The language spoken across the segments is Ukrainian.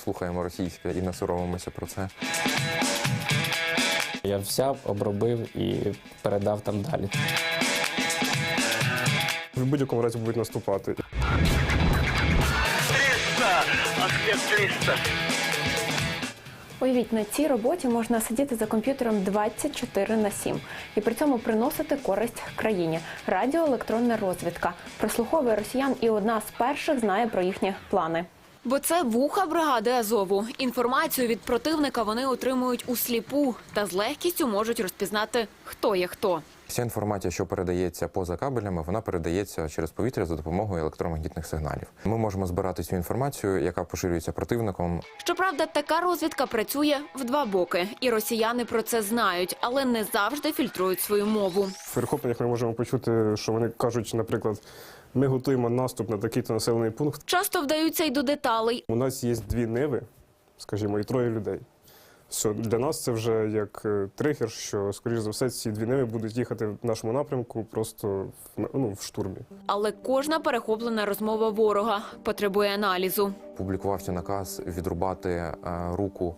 слухаємо російське і не соромимося про це. Я взяв, обробив і передав там далі. В будь-якому разі будуть наступати. 300! Ахмед 300! Уявіть, на цій роботі можна сидіти за комп'ютером 24 на 7 і при цьому приносити користь країні. Радіоелектронна розвідка прослуховує росіян і одна з перших знає про їхні плани. Бо це вуха бригади Азову. Інформацію від противника вони отримують у сліпу та з легкістю можуть розпізнати, хто є хто. Вся інформація, що передається поза кабелями, вона передається через повітря за допомогою електромагнітних сигналів. Ми можемо збирати цю інформацію, яка поширюється противником. Щоправда, така розвідка працює в два боки, і росіяни про це знають, але не завжди фільтрують свою мову. В перехопленнях ми можемо почути, що вони кажуть, наприклад, ми готуємо наступ на такий-то населений пункт. Часто вдаються й до деталей. У нас є дві ниви, скажімо, і троє людей. Все, для нас це вже як е, тригер, що, скоріш за все, ці дві ниви будуть їхати в нашому напрямку просто в, ну, в штурмі. Але кожна перехоплена розмова ворога потребує аналізу. Публікувався наказ відрубати е, руку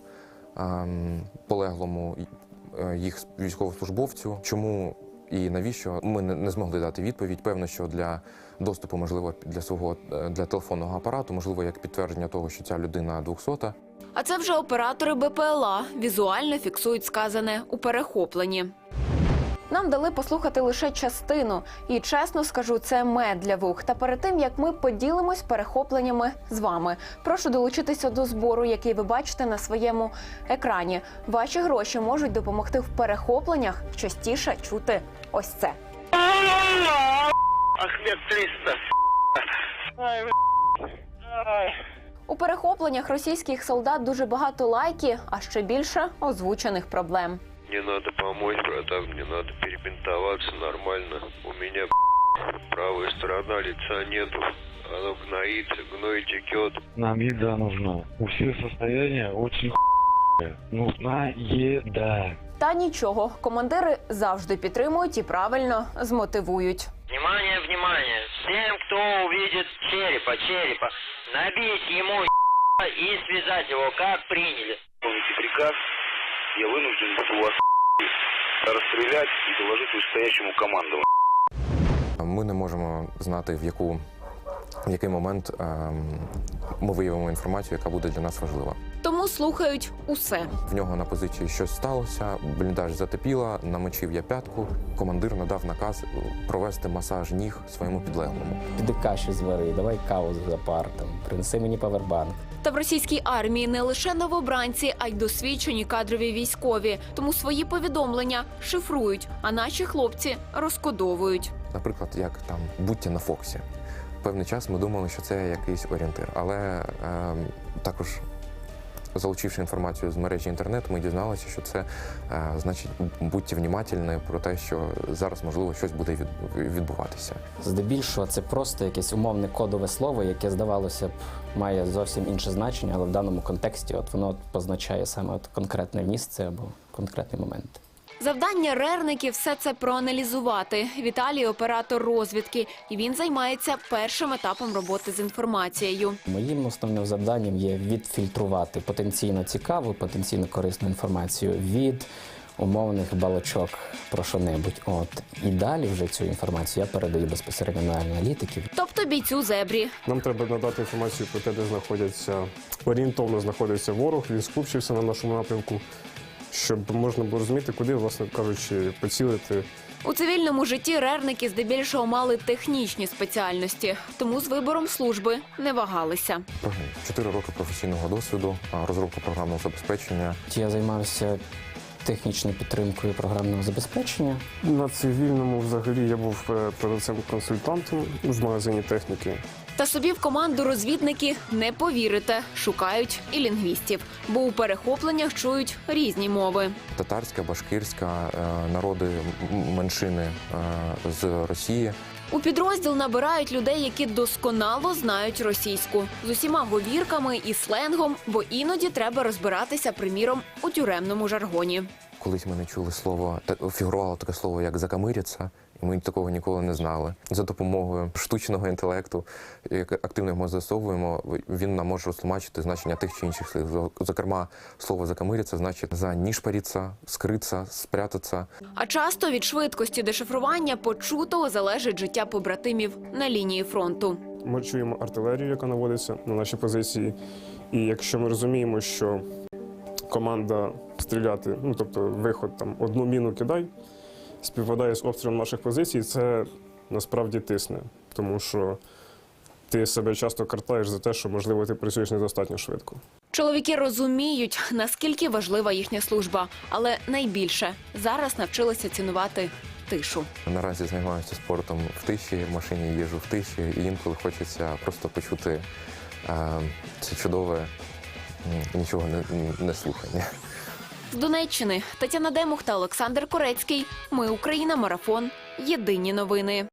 ем, полеглому е, їх військовослужбовцю. Чому і навіщо ми не змогли дати відповідь? Певно, що для доступу, можливо, для свого для телефонного апарату, можливо, як підтвердження того, що ця людина 200 А це вже оператори БПЛА візуально фіксують сказане у перехопленні. Нам дали послухати лише частину, і чесно скажу, це мед для вух. Та перед тим як ми поділимось перехопленнями з вами, прошу долучитися до збору, який ви бачите на своєму екрані. Ваші гроші можуть допомогти в перехопленнях частіше чути ось це. Ахмед 300! Ай, Ай. У перехопленнях російських солдат дуже багато лайків, а ще більше озвучених проблем. Мне надо помочь, братан, мне надо перебинтоваться нормально. У меня правая сторона лица нету. Оно гноится, гной текет. Нам еда нужна. У всех состояние очень хуевое. Нужна еда. Та нічого, командири завжди підтримують і правильно змотивують. Внимание, внимание! Всем, кто увидит черепа, черепа, набить ему и связать его, как приняли. Помните приказ, я вынужден буду вас расстрелять и доложить вышестоящему командованию. Ми не можемо знати, в яку в який момент ем, ми виявимо інформацію, яка буде для нас важлива. Тому слухають усе. В нього на позиції щось сталося, бліндаж затопіла, намочив я п'ятку. Командир надав наказ е, провести масаж ніг своєму підлеглому. Піди каші звари, давай каву за пар, там, принеси мені павербанк. Та в російській армії не лише новобранці, а й досвідчені кадрові військові. Тому свої повідомлення шифрують, а наші хлопці розкодовують. Наприклад, як там будьте на Фоксі. Певний час ми думали, що це якийсь орієнтир, але ем, також. Залучивши інформацію з мережі інтернет, ми дізналися, що це е, значить будьте внімательні про те, що зараз можливо щось буде від- відбуватися. Здебільшого це просто якесь умовне кодове слово, яке здавалося б має зовсім інше значення, але в даному контексті от воно позначає саме от конкретне місце або конкретний момент. Завдання рерників все це проаналізувати. Віталій оператор розвідки, і він займається першим етапом роботи з інформацією. Моїм основним завданням є відфільтрувати потенційно цікаву, потенційно корисну інформацію від умовних балачок про що-небудь. От і далі вже цю інформацію я передаю безпосередньо на аналітиків. Тобто бійцю зебрі. Нам треба надати інформацію про те, де знаходяться орієнтовно знаходиться ворог, він скупчився на нашому напрямку, щоб можна було розуміти, куди, власне кажучи, поцілити. У цивільному житті рерники здебільшого мали технічні спеціальності, тому з вибором служби не вагалися. Чотири роки професійного досвіду, розробка програмного забезпечення, Я займався технічною підтримкою програмного забезпечення. На цивільному взагалі я був е, продавцем-консультантом в магазині техніки. Та собі в команду розвідники не повірите, шукають і лінгвістів, бо у перехопленнях чують різні мови. татарська, башкирська, е, народи меншини е, з Росії. У підрозділ набирають людей, які досконало знають російську з усіма говірками і сленгом, бо іноді треба розбиратися, приміром, у тюремному жаргоні. Колись ми не чули слово, та- фігурувало таке слово, як закамиряться, і ми такого ніколи не знали. За допомогою штучного інтелекту, як активно його застосовуємо, він нам може розтлумачити значення тих чи інших слів. Зокрема, слово закамиряться значить занішпаріться, скритися, спрятатися. А часто від швидкості дешифрування почутого залежить життя побратимів на лінії фронту. Ми чуємо артилерію, яка наводиться на наші позиції. І якщо ми розуміємо, що команда стріляти, ну тобто виход там одну міну кидай, співпадає з обстрілом наших позицій, це насправді тисне, тому що ти себе часто картаєш за те, що можливо ти працюєш недостатньо швидко. Чоловіки розуміють, наскільки важлива їхня служба, але найбільше зараз навчилися цінувати тишу. Наразі займаюся спортом в тиші, в машині їжу в тиші, і інколи хочеться просто почути е, це чудове нічого не, не слухання. З Донеччини Тетяна Демух та Олександр Корецький. Ми Україна. Марафон. Єдині новини.